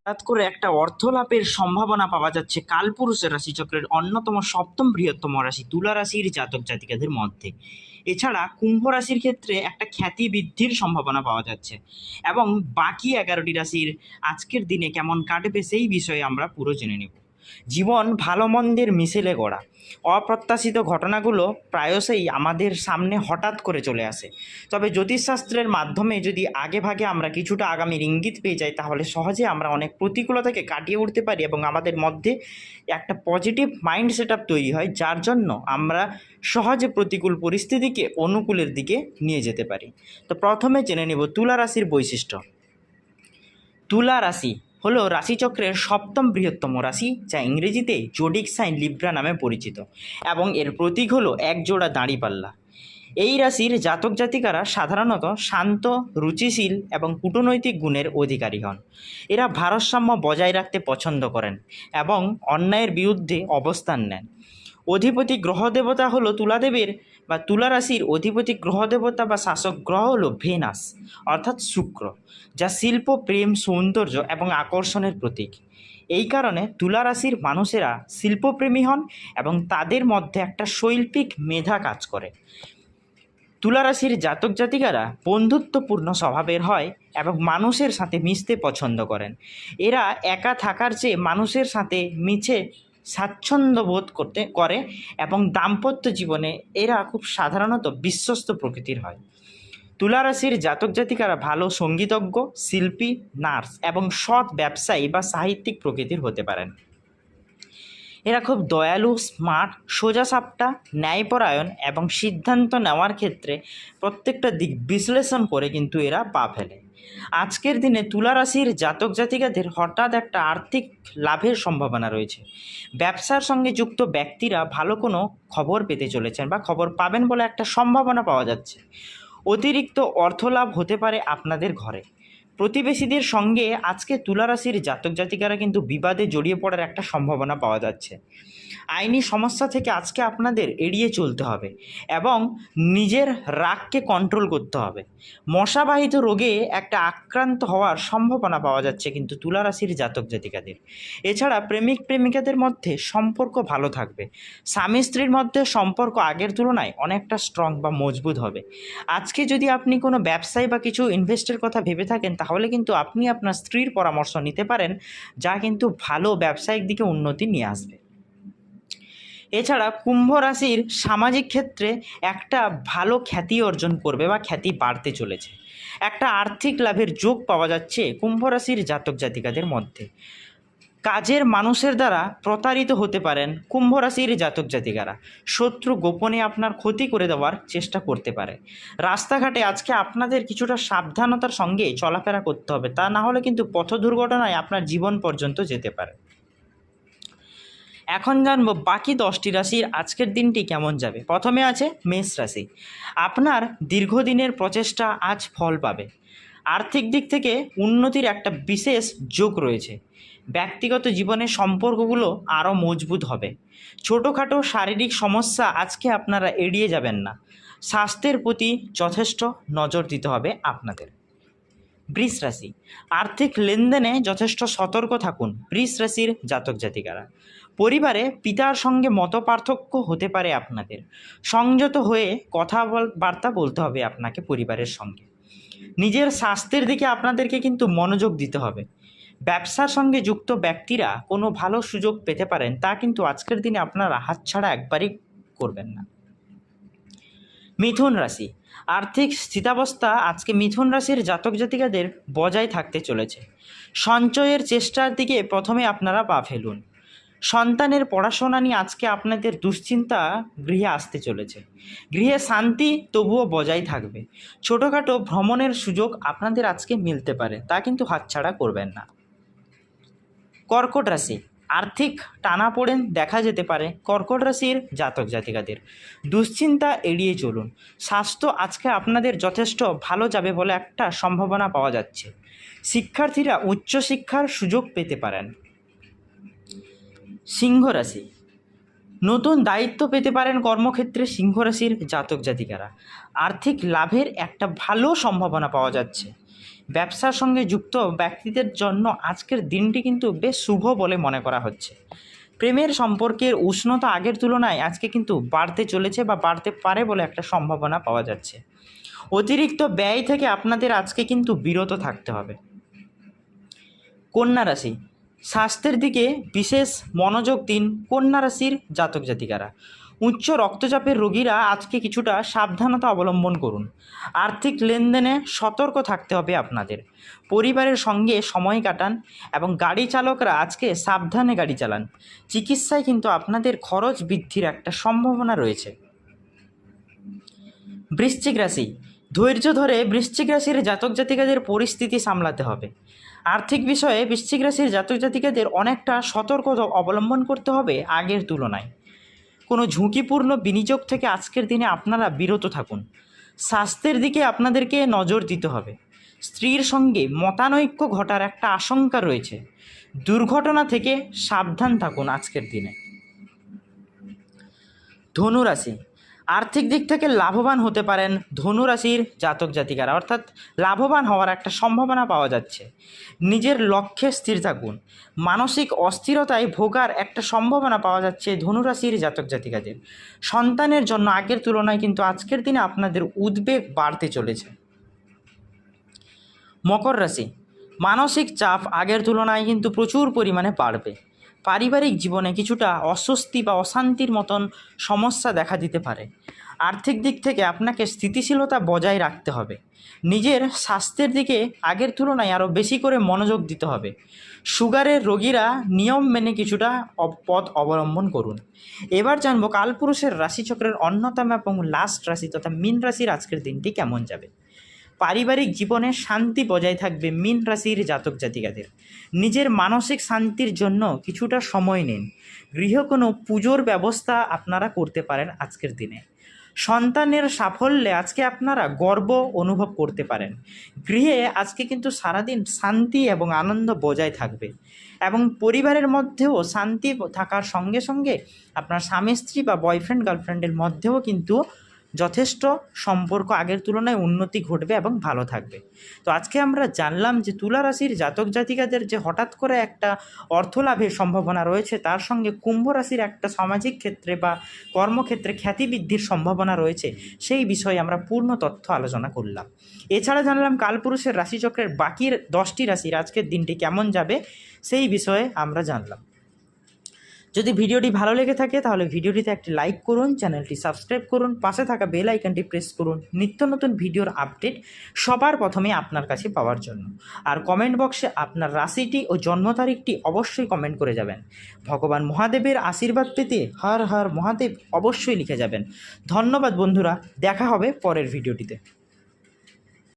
হঠাৎ করে একটা অর্থ লাভের সম্ভাবনা পাওয়া যাচ্ছে কালপুরুষের রাশিচক্রের অন্যতম সপ্তম বৃহত্তম রাশি তুলা রাশির জাতক জাতিকাদের মধ্যে। এছাড়া কুম্ভ রাশির ক্ষেত্রে একটা খ্যাতি বৃদ্ধির সম্ভাবনা পাওয়া যাচ্ছে এবং বাকি এগারোটি রাশির আজকের দিনে কেমন কাটবে সেই বিষয়ে আমরা পুরো জেনে নেব। জীবন ভালো মন্দের মিশেলে গড়া। অপ্রত্যাশিত ঘটনাগুলো প্রায়শই আমাদের সামনে হঠাৎ করে চলে আসে। তবে জ্যোতিষশাস্ত্রের মাধ্যমে যদি আগে ভাগে আমরা কিছুটা আগামীর ইঙ্গিত পেয়ে যাই, তাহলে সহজে আমরা অনেক প্রতিকূলতাকে কাটিয়ে উঠতে পারি এবং আমাদের মধ্যে একটা পজিটিভ মাইন্ড সেট তৈরি হয়, যার জন্য আমরা সহজে প্রতিকূল পরিস্থিতিকে অনুকূলের দিকে নিয়ে যেতে পারি। তো প্রথমে জেনে নেব তুলা রাশির বৈশিষ্ট্য। তুলা রাশি হলো রাশিচক্রের সপ্তম বৃহত্তম রাশি, যা ইংরেজিতে জোডিক সাইন লিব্রা নামে পরিচিত, এবং এর প্রতীক হলো এক জোড়া দাঁড়িপাল্লা এই রাশির জাতক জাতিকারা সাধারণত শান্ত, রুচিশীল এবং কূটনৈতিক গুণের অধিকারী হন। এরা ভারসাম্য বজায় রাখতে পছন্দ করেন এবং অন্যায়ের বিরুদ্ধে অবস্থান নেন। অধিপতি গ্রহ দেবতা হলো তুলাদেবের বা তুলা রাশির অধিপতি গ্রহ দেবতা বা শাসক গ্রহ হল ভেনাস, অর্থাৎ শুক্র, যা শিল্প, প্রেম, সৌন্দর্য এবং আকর্ষণের প্রতীক। এই কারণে তুলা রাশির মানুষেরা শিল্পপ্রেমী হন এবং তাদের মধ্যে একটা শৈল্পিক মেধা কাজ করে। তুলা রাশির জাতক জাতিকারা বন্ধুত্বপূর্ণ স্বভাবের হয় এবং মানুষের সাথে মিশতে পছন্দ করেন। এরা একা থাকার চেয়ে মানুষের সাথে মিছে স্বাচ্ছন্দ্য বোধ করতে, করে এবং দাম্পত্য জীবনে এরা খুব সাধারণত বিশ্বস্ত প্রকৃতির হয়। তুলা রাশির জাতক জাতিকারা ভালো সঙ্গীতজ্ঞ, শিল্পী, নার্স এবং সৎ ব্যবসায়ী বা সাহিত্যিক প্রকৃতির হতে পারেন। এরা খুব দয়ালু, স্মার্ট, সোজাসাপটা, ন্যায়পরায়ণ এবং সিদ্ধান্ত নেওয়ার ক্ষেত্রে প্রত্যেকটা দিক বিশ্লেষণ করে কিন্তু এরা পা ফেলে। আজকের দিনে তুলা রাশির জাতক জাতিকাদের হঠাৎ একটা আর্থিক লাভের সম্ভাবনা রয়েছে। ব্যবসার সঙ্গে যুক্ত ব্যক্তিরা ভালো কোনো খবর পেতে চলেছেন বা খবর পাবেন বলে একটা সম্ভাবনা পাওয়া যাচ্ছে। অতিরিক্ত অর্থ লাভ হতে পারে আপনাদের ঘরে। প্রতিবেশীদের সঙ্গে আজকে তুলা রাশির জাতক জাতিকারা কিন্তু বিবাদে জড়িয়ে পড়ার একটা সম্ভাবনা পাওয়া যাচ্ছে। আইনি সমস্যা থেকে আজকে আপনাদের এড়িয়ে চলতে হবে এবং নিজের রাগকে কন্ট্রোল করতে হবে। মশাবাহিত রোগে একটা আক্রান্ত হওয়ার সম্ভাবনা পাওয়া যাচ্ছে কিন্তু তুলা রাশির জাতক জাতিকাদের। এছাড়া প্রেমিক প্রেমিকাদের মধ্যে সম্পর্ক ভালো থাকবে। স্বামী স্ত্রীর মধ্যে সম্পর্ক আগের তুলনায় অনেকটা স্ট্রং বা মজবুত হবে। আজকে যদি আপনি কোনো ব্যবসায় বা কিছু ইনভেস্টের কথা ভেবে থাকেন, তাহলে কিন্তু আপনি আপনার স্ত্রীর পরামর্শ নিতে পারেন, যা কিন্তু ভালো ব্যবসায়িক দিকে উন্নতি নিয়ে আসবে। এছাড়া কুম্ভ রাশির সামাজিক ক্ষেত্রে একটা ভালো খ্যাতি অর্জন করবে বা খ্যাতি বাড়তে চলেছে। একটা আর্থিক লাভের যোগ পাওয়া যাচ্ছে কুম্ভ রাশির জাতক জাতিকাদের মধ্যে। কাজের মানুষের দ্বারা প্রতারিত হতে পারেন কুম্ভ রাশির জাতক জাতিকারা। শত্রু গোপনে আপনার ক্ষতি করে দেওয়ার চেষ্টা করতে পারে। রাস্তাঘাটে আজকে আপনাদের কিছুটা সাবধানতার সঙ্গে চলাফেরা করতে হবে, তা না হলে কিন্তু পথ দুর্ঘটনায় আপনার জীবন পর্যন্ত যেতে পারে। এখন জানব বাকি দশটি রাশির আজকের দিনটি কেমন যাবে। প্রথমে আছে মেষ রাশি। আপনার দীর্ঘদিনের প্রচেষ্টা আজ ফল পাবে। আর্থিক দিক থেকে উন্নতির একটা বিশেষ যোগ রয়েছে। ব্যক্তিগত জীবনের সম্পর্কগুলো আরও মজবুত হবে। ছোটোখাটো শারীরিক সমস্যা আজকে আপনারা এড়িয়ে যাবেন না। স্বাস্থ্যের প্রতি যথেষ্ট নজর দিতে হবে আপনাদের। বৃষ রাশি। আর্থিক লেনদেনে যথেষ্ট সতর্ক থাকুন বৃষ রাশির জাতক জাতিকারা। পরিবারে পিতার সঙ্গে মত পার্থক্য হতে পারে আপনাদের। সংযত হয়ে কথা বল- বার্তা বলতে হবে আপনাকে পরিবারের সঙ্গে। নিজের স্বাস্থ্যের দিকে আপনাদেরকে কিন্তু মনোযোগ দিতে হবে। ব্যবসার সঙ্গে যুক্ত ব্যক্তিরা কোনো ভালো সুযোগ পেতে পারেন তা কিন্তু আজকের দিনে আপনারা হাতছাড়া একবারই করবেন না। মিথুন রাশি। আর্থিক স্থিতাবস্থা আজকে মিথুন রাশির জাতক জাতিকাদের বজায় থাকতে চলেছে। সঞ্চয়ের চেষ্টার দিকে প্রথমে আপনারা পা ফেলুন। সন্তানের পড়াশোনা নিয়ে আজকে আপনাদের দুশ্চিন্তা গৃহে আসতে চলেছে। গৃহে শান্তি তবুও বজায় থাকবে। ছোটোখাটো ভ্রমণের সুযোগ আপনাদের আজকে মিলতে পারে, তা কিন্তু হাতছাড়া করবেন না। কর্কট রাশি। আর্থিক টানাপোড়েন দেখা যেতে পারে কর্কট রাশির জাতক জাতিকাদের। দুশ্চিন্তা এড়িয়ে চলুন। স্বাস্থ্য আজকে আপনাদের যথেষ্ট ভালো যাবে বলে একটা সম্ভাবনা পাওয়া যাচ্ছে। শিক্ষার্থীরা উচ্চশিক্ষার সুযোগ পেতে পারেন। সিংহ রাশি। নতুন দায়িত্ব পেতে পারেন কর্মক্ষেত্রে সিংহ রাশির জাতক জাতিকারা। আর্থিক লাভের একটা ভালো সম্ভাবনা পাওয়া যাচ্ছে। ব্যবসার সঙ্গে যুক্ত ব্যক্তিদের জন্য আজকের দিনটি কিন্তু বেশ শুভ বলে মনে করা হচ্ছে। প্রেমের সম্পর্কের উষ্ণতা আগের তুলনায় আজকে কিন্তু বাড়তে চলেছে বা বাড়তে পারে বলে একটা সম্ভাবনা পাওয়া যাচ্ছে। অতিরিক্ত ব্যয় থেকে আপনাদের আজকে কিন্তু বিরত থাকতে হবে। কন্যা রাশি স্বাস্থ্যের দিকে বিশেষ মনোযোগ দিন কন্যা রাশির জাতক জাতিকারা। উচ্চ রক্তচাপের রোগীরা আজকে কিছুটা সাবধানতা অবলম্বন করুন। আর্থিক লেনদেনে সতর্ক থাকতে হবে আপনাদের। পরিবারের সঙ্গে সময় কাটান এবং গাড়ি চালকরা আজকে সাবধানে গাড়ি চালান। চিকিৎসায় কিন্তু আপনাদের খরচ বৃদ্ধির একটা সম্ভাবনা রয়েছে। বৃশ্চিক রাশি। ধৈর্য ধরে বৃশ্চিক রাশির জাতক জাতিকাদের পরিস্থিতি সামলাতে হবে। আর্থিক বিষয়ে বৃশ্চিক রাশির জাতক জাতিকাদের অনেকটা সতর্কতা অবলম্বন করতে হবে আগের তুলনায়। কোনো ঝুঁকিপূর্ণ বিনিয়োগ থেকে আজকের দিনে আপনারা বিরত থাকুন। স্বাস্থ্যের দিকে আপনাদেরকে নজর দিতে হবে। স্ত্রীর সঙ্গে মতানৈক্য ঘটার একটা আশঙ্কা রয়েছে। দুর্ঘটনা থেকে সাবধান থাকুন আজকের দিনে। ধনুরাশি আর্থিক দিক থেকে লাভবান হতে পারেন ধনুরাশির জাতক জাতিকারা। অর্থাৎ লাভবান হওয়ার একটা সম্ভাবনা পাওয়া যাচ্ছে। নিজের লক্ষ্যে স্থির থাকুন। মানসিক অস্থিরতায় ভোগার একটা সম্ভাবনা পাওয়া যাচ্ছে ধনুরাশির জাতক জাতিকাদের। সন্তানের জন্য আগের তুলনায় কিন্তু আজকের দিনে আপনাদের উদ্বেগ বাড়তে চলেছে। মকর রাশি। মানসিক চাপ আগের তুলনায় কিন্তু প্রচুর পরিমাণে বাড়বে। পারিবারিক জীবনে কিছুটা অস্বস্তি বা অশান্তির মতন সমস্যা দেখা দিতে পারে। আর্থিক দিক থেকে আপনাকে স্থিতিশীলতা বজায় রাখতে হবে। নিজের স্বাস্থ্যের দিকে আগের তুলনায় আরও বেশি করে মনোযোগ দিতে হবে। সুগারের রোগীরা নিয়ম মেনে কিছুটা পথ অবলম্বন করুন। এবার জানব কালপুরুষের রাশিচক্রের অন্যতম এবং লাস্ট রাশি তথা মীন রাশির আজকের দিনটি কেমন যাবে। পারিবারিক জীবনে শান্তি বজায় থাকবে মীন রাশির জাতক জাতিকাদের। নিজের মানসিক শান্তির জন্য কিছুটা সময় নিন। গৃহ কোনো পুজোর ব্যবস্থা আপনারা করতে পারেন আজকের দিনে। সন্তানের সাফল্যে আজকে আপনারা গর্ব অনুভব করতে পারেন। গৃহে আজকে কিন্তু সারাদিন শান্তি এবং আনন্দ বজায় থাকবে। এবং পরিবারের মধ্যেও শান্তি থাকার সঙ্গে সঙ্গে আপনার স্বামী, স্ত্রী বা বয়ফ্রেন্ড গার্লফ্রেন্ডের মধ্যেও কিন্তু যথেষ্ট সম্পর্ক আগের তুলনায় উন্নতি ঘটবে এবং ভালো থাকবে। তো আজকে আমরা জানলাম যে তুলা রাশির জাতক জাতিকাদের যে হঠাৎ করে একটা অর্থ লাভের সম্ভাবনা রয়েছে, তার সঙ্গে কুম্ভ রাশির একটা সামাজিক ক্ষেত্রে বা কর্মক্ষেত্রে খ্যাতি বৃদ্ধির সম্ভাবনা রয়েছে, সেই বিষয়ে আমরা পূর্ণ তথ্য আলোচনা করলাম। এছাড়া জানলাম কালপুরুষের রাশিচক্রের বাকির দশটি রাশির আজকের দিনটি কেমন যাবে, সেই বিষয়ে আমরা জানলাম। যদি ভিডিওটি ভালো লেগে থাকে, তাহলে ভিডিওটিতে একটি লাইক করুন, চ্যানেলটি সাবস্ক্রাইব করুন, পাশে থাকা বেল আইকনটি প্রেস করুন, নিত্য নতুন ভিডিওর আপডেট সবার প্রথমে আপনার কাছে পাওয়ার জন্য। আর কমেন্ট বক্সে আপনার রাশিটি ও জন্ম তারিখটি অবশ্যই কমেন্ট করে যাবেন। ভগবান মহাদেবের আশীর্বাদ পেতে হর হর মহাদেব অবশ্যই লিখে যাবেন। ধন্যবাদ বন্ধুরা, দেখা হবে পরের ভিডিওটিতে।